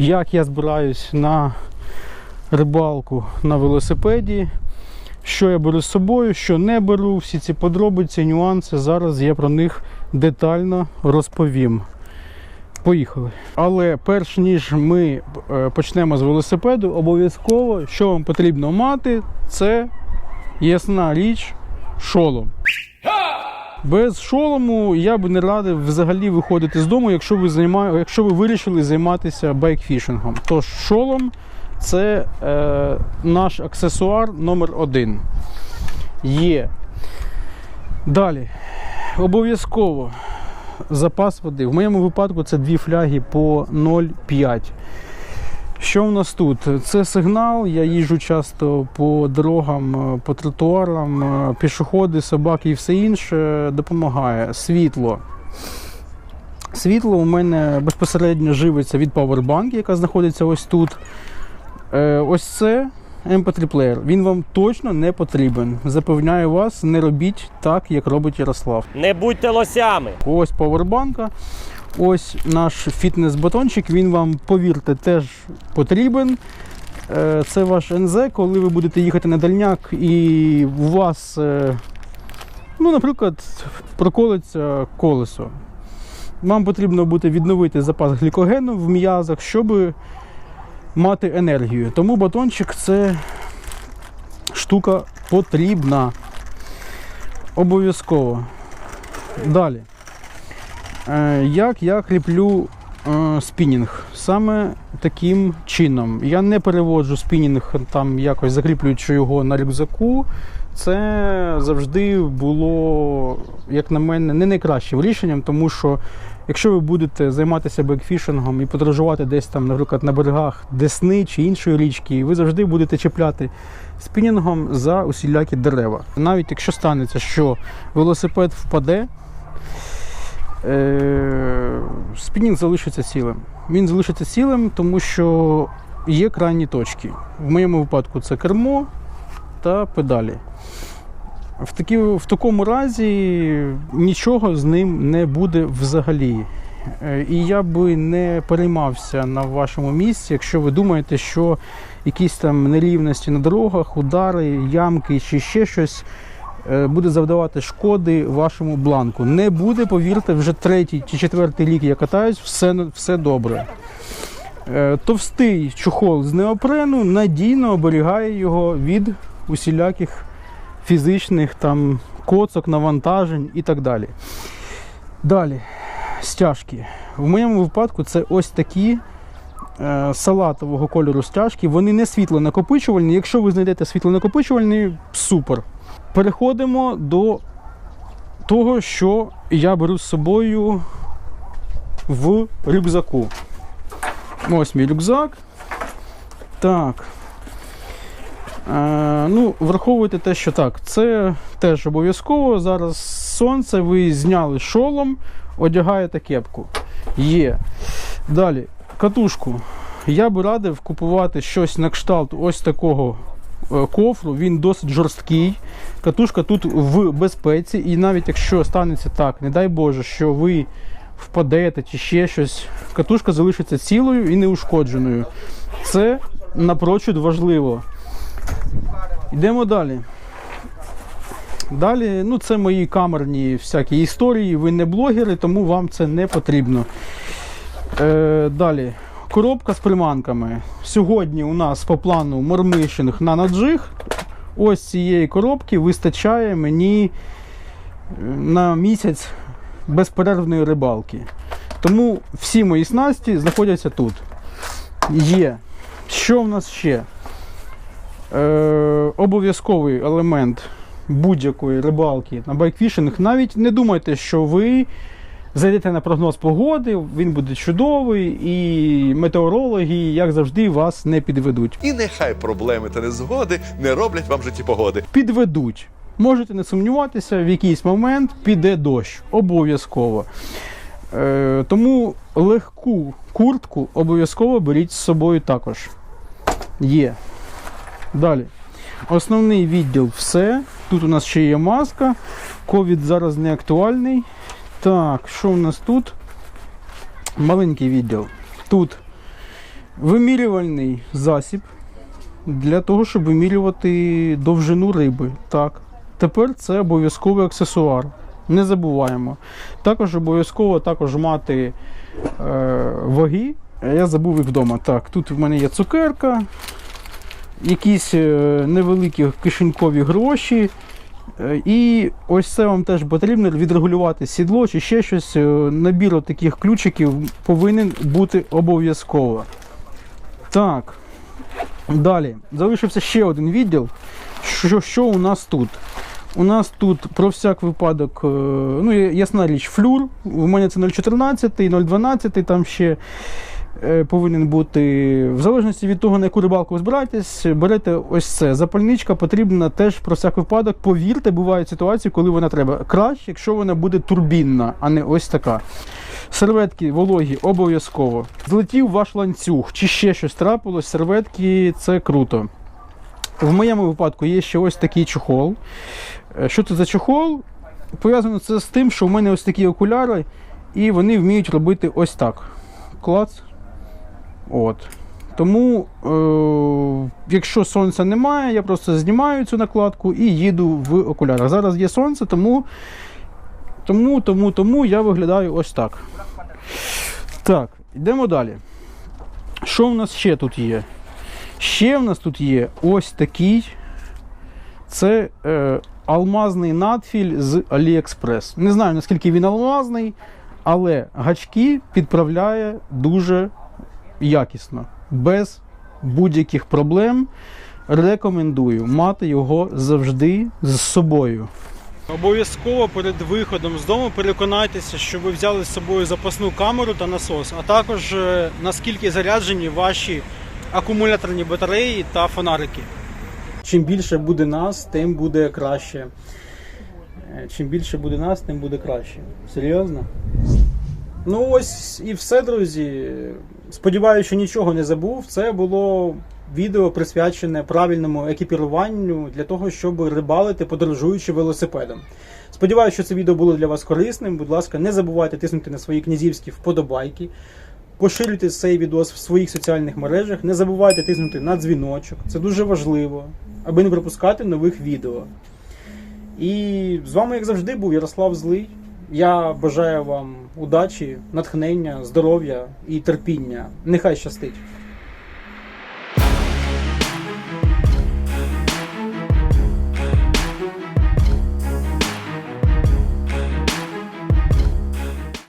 як я збираюсь на рибалку на велосипеді, що я беру з собою, що не беру, всі ці подробиці, нюанси. Зараз я про них детально розповім. Поїхали. Але перш ніж ми е, почнемо з велосипеду, обов'язково, що вам потрібно мати, це ясна річ шолом. Без шолому я б не радив взагалі виходити з дому, якщо ви займа... якщо ви вирішили займатися байкфішингом. Тож шолом це е, наш аксесуар номер один. Є. Далі. Обов'язково запас води. В моєму випадку це дві фляги по 0,5. Що в нас тут? Це сигнал. Я їжджу часто по дорогам, е, по тротуарам, е, пішоходи, собаки і все інше допомагає. Світло. Світло у мене безпосередньо живиться від Powerbank, яка знаходиться ось тут. Е, Ось це MP3 плеєр. Він вам точно не потрібен. Запевняю вас, не робіть так, як робить Ярослав. Не будьте лосями. Ось павербанка. Ось наш фітнес-батончик. Він вам, повірте, теж потрібен. Е, Це ваш НЗ, коли ви будете їхати на дальняк і у вас, е, ну, наприклад, проколиться колесо. Вам потрібно буде відновити запас глікогену в м'язах, щоб мати енергію. Тому батончик це штука потрібна. Обов'язково. Далі. Е, Як я кріплю е, спінінг? Саме таким чином. Я не переводжу спінінг, там якось закріплюючи його на рюкзаку. Це завжди було, як на мене, не найкращим рішенням, тому що якщо ви будете займатися бекфішингом і подорожувати десь там, наприклад, на берегах Десни чи іншої річки, ви завжди будете чіпляти спінінгом за усілякі дерева. Навіть якщо станеться, що велосипед впаде, спінінг залишиться цілим. Він залишиться цілим, тому що є крайні точки. В моєму випадку це кермо та педалі. В, такі, в такому разі нічого з ним не буде взагалі. Е, І я би не переймався на вашому місці, якщо ви думаєте, що якісь там нерівності на дорогах, удари, ямки чи ще щось е, буде завдавати шкоди вашому бланку. Не буде, повірте, вже третій чи четвертий рік я катаюсь, все, все добре. Е, Товстий чохол з неопрену надійно оберігає його від усіляких фізичних там коцок, навантажень і так далі. Далі, стяжки. В моєму випадку це ось такі е, салатового кольору стяжки. Вони не світлонакопичувальні. Якщо ви знайдете світлонакопичувальні, супер. Переходимо до того, що я беру з собою в рюкзаку. Ось мій рюкзак. Так. Е, ну, враховуйте те, що так, це теж обов'язково. Зараз сонце, ви зняли шолом, одягаєте кепку. Є. Далі, катушку. Я би радив купувати щось на кшталт ось такого кофру. Він досить жорсткий. Катушка тут в безпеці, і навіть якщо станеться так, не дай Боже, що ви впадете чи ще щось, катушка залишиться цілою і неушкодженою. Це напрочуд важливо. Йдемо далі. Далі, ну це мої камерні всякі історії. Ви не блогери, тому вам це не потрібно. Е, далі. Коробка з приманками. Сьогодні у нас по плану мормишинг на наджиг. Ось цієї коробки вистачає мені е, на місяць безперервної рибалки. Тому всі мої снасті знаходяться тут. Є. Що в нас ще? Е, обов'язковий елемент будь-якої рибалки на байкфішинг. Навіть не думайте, що ви зайдете на прогноз погоди, він буде чудовий, і метеорологи, як завжди, вас не підведуть. І нехай проблеми та незгоди не роблять вам в житті погоди. Підведуть. Можете не сумніватися, в якийсь момент піде дощ. Обов'язково. Е, тому легку куртку обов'язково беріть з собою також. Є. Далі. Основний відділ все. Тут у нас ще є маска. Ковід зараз не актуальний. Так, що у нас тут? Маленький відділ. Тут Вимірювальний засіб для того, щоб вимірювати довжину риби. Так. Тепер це обов'язковий аксесуар. Не забуваємо. Також обов'язково також мати е, ваги. Я забув їх вдома. Так, тут в мене є цукерка, якісь е, невеликі кишенькові гроші. Е, І ось це вам теж потрібно відрегулювати сідло чи ще щось. Е, Набір таких ключиків повинен бути обов'язково. Так. Далі. Залишився ще один відділ. Що, що у нас тут? У нас тут про всяк випадок, е, ну, ясна річ, флюр. У мене це 0,14, 0,12, там ще повинен бути. В залежності від того, на яку рибалку ви збираєтесь, берете ось це. Запальничка потрібна теж про всяк випадок. Повірте, бувають ситуації, коли вона треба. Краще, якщо вона буде турбінна, а не ось така. Серветки вологі обов'язково. Злетів ваш ланцюг, чи ще щось трапилось, серветки це круто. В моєму випадку є ще ось такий чохол. Е, Що це за чохол? Пов'язано це з тим, що в мене ось такі окуляри, і вони вміють робити ось так. Клац. От. Тому, е, якщо сонця немає, я просто знімаю цю накладку і їду в окулярах. Зараз є сонце, тому, тому, тому, тому я виглядаю ось так. Так, йдемо далі. Що в нас ще тут є? Ще в нас тут є ось такий. Це е, алмазний надфіль з AliExpress. Не знаю, наскільки він алмазний, але гачки підправляє дуже якісно, без будь-яких проблем. Рекомендую мати його завжди з собою. Обов'язково перед виходом з дому переконайтеся, що ви взяли з собою запасну камеру та насос, а також е, наскільки заряджені ваші акумуляторні батареї та фонарики. Чим більше буде нас, тим буде краще. Е, Чим більше буде нас, тим буде краще. Серйозно? Ну ось і все, друзі. Сподіваюся, що нічого не забув. Це було відео присвячене правильному екіпіруванню для того, щоб рибалити, подорожуючи велосипедом. Сподіваюся, що це відео було для вас корисним. Будь ласка, не забувайте тиснути на свої князівські вподобайки. Поширюйте цей відос в своїх соціальних мережах. Не забувайте тиснути на дзвіночок. Це дуже важливо, аби не пропускати нових відео. І з вами, як завжди, був Ярослав Злий. Я бажаю вам удачі, натхнення, здоров'я і терпіння. Нехай щастить!